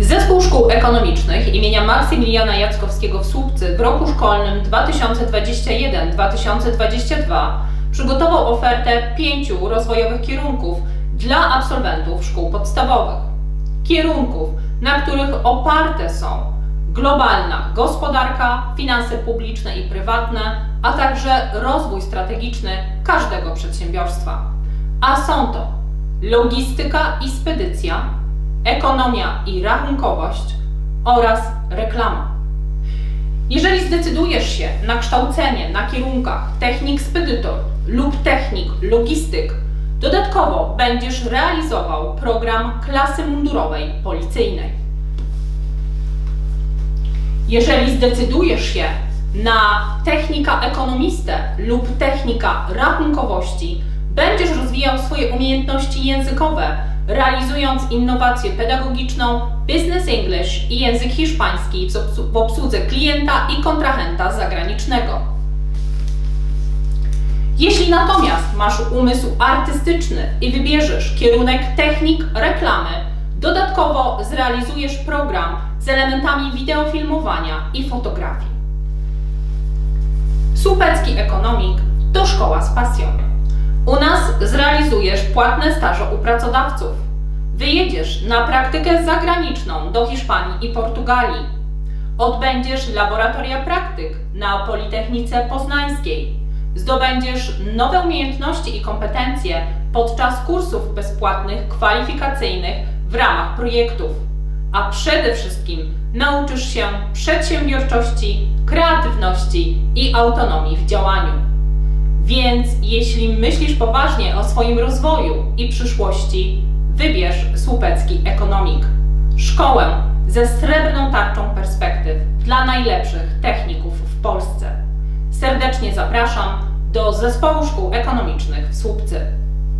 Zespół Szkół Ekonomicznych imienia Maksymiliana Jackowskiego w Słupcy w roku szkolnym 2021-2022 przygotował ofertę pięciu rozwojowych kierunków dla absolwentów szkół podstawowych. Kierunków, na których oparte są globalna gospodarka, finanse publiczne i prywatne, a także rozwój strategiczny każdego przedsiębiorstwa. A są to logistyka i spedycja, ekonomia i rachunkowość oraz reklama. Jeżeli zdecydujesz się na kształcenie na kierunkach technik spedytor lub technik logistyk, dodatkowo będziesz realizował program klasy mundurowej policyjnej. Jeżeli zdecydujesz się na technika ekonomistę lub technika rachunkowości, będziesz rozwijał swoje umiejętności językowe, realizując innowację pedagogiczną, business English i język hiszpański w obsłu- w obsłudze klienta i kontrahenta zagranicznego. Jeśli natomiast masz umysł artystyczny i wybierzesz kierunek technik reklamy, dodatkowo zrealizujesz program z elementami wideofilmowania i fotografii. Słupecki Ekonomik to szkoła z pasją. U nas zrealizujesz płatne staże u pracodawców. Wyjedziesz na praktykę zagraniczną do Hiszpanii i Portugalii. Odbędziesz laboratoria praktyk na Politechnice Poznańskiej. Zdobędziesz nowe umiejętności i kompetencje podczas kursów bezpłatnych, kwalifikacyjnych w ramach projektów. A przede wszystkim nauczysz się przedsiębiorczości, kreatywności i autonomii w działaniu. Więc jeśli myślisz poważnie o swoim rozwoju i przyszłości, wybierz Słupecki Ekonomik. Szkołę ze srebrną tarczą perspektyw dla najlepszych techników w Polsce. Serdecznie zapraszam do Zespołu Szkół Ekonomicznych w Słupcy.